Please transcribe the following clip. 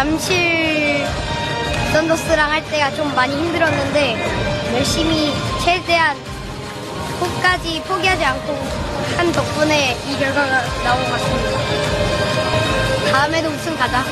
잠실 썬더스랑 할 때가 좀 많이 힘들었는데 열심히 최대한 끝까지 포기하지 않고 한 덕분에 이 결과가 나온 것 같습니다. 다음에도 우승 가자.